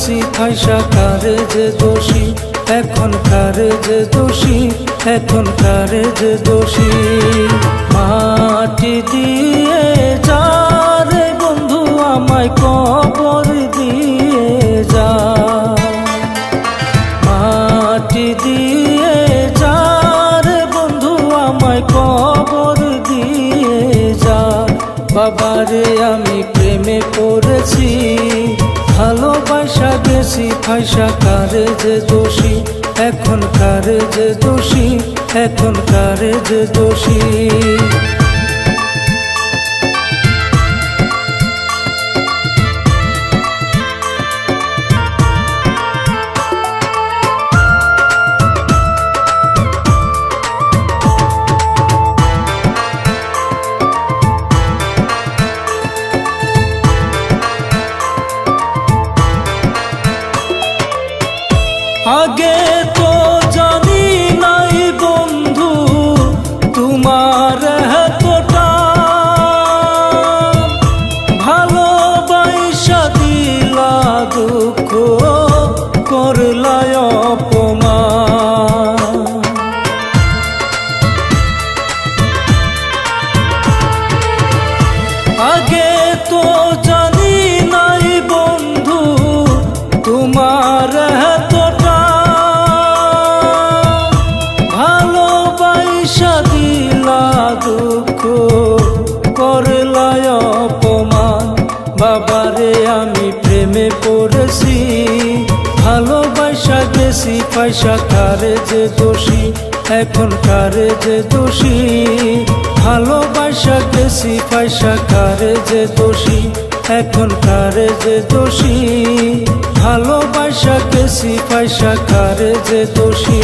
গেছি ফাইসা কারে যে দোষী? এখন কারে যে দোষী? এখন কারে যে দোষী? মাটি দিয়ে যারে বন্ধু আমায় কবর দিয়ে যা। মাটি দিয়ে যার বন্ধু আমায় কবর দিয়ে যা। বাবারে, আমি প্রেমে পড়েছি। ভালোবাসা বেশি ফাইসা কারে যে দোষী? এখন কারে যে দোষী এখন কারে যে দোষী। তো জানি নাই বন্ধু, তোমার এতটা ভালোবাসা দিলা, দুঃখ করলায় অপমান। আগে তো জানি নাই বন্ধু, তোমার পয়সা কারে যে দোষী? এখন কারে যে দোষী? ভালোবাসা গেছি পয়সা কারে যে দোষী? এখন কারে যে দোষী? ভালোবাসা গেছি পয়সা কারে যে দোষী?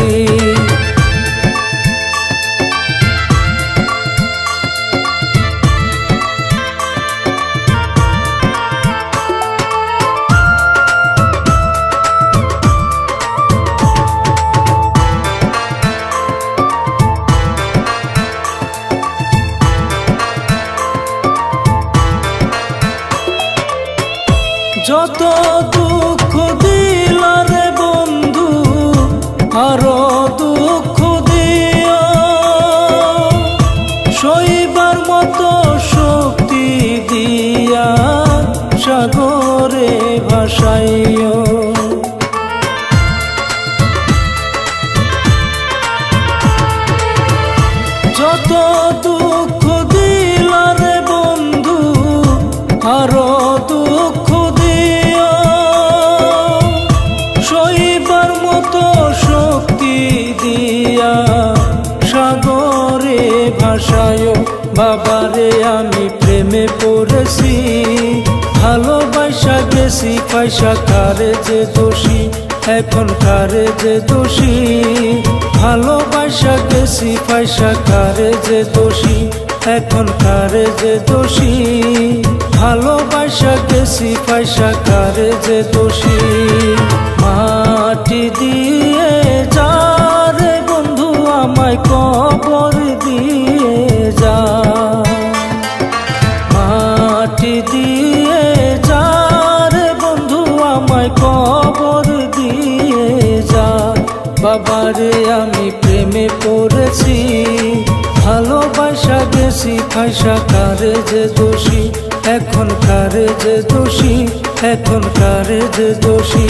যত দুঃখ দিল রে বন্ধু আরও দুঃখ দিও। শৈবার মতো শক্তি দিয়া সাগরে ভাসাইও। মতো শক্তি দিয়া সাগরে ভাসায়, বাবারে আমি প্রেমে পড়েছি। ভালোবাসা গেছি, পয়সা কারে যে দোষী, এখন কারে যে দোষী? ভালোবাসা গেছি, পয়সা কারে যে দোষী, এখন কারে যে দোষী? ভালোবাসা গেছি, পয়সা কারে যে দোষী? মাটি দিয়ে যারে বন্ধু, আমায় কবর দিয়ে যা। মাটি দিয়ে যারে বন্ধু, আমায় কবর দিয়ে যা। বাবারে আমি প্রেমে পড়েছি, ভালোবাসা গেছি ফাইসা কারে যে দোষী? এখন কারে যে দোষী? এখন কারে যে দোষী?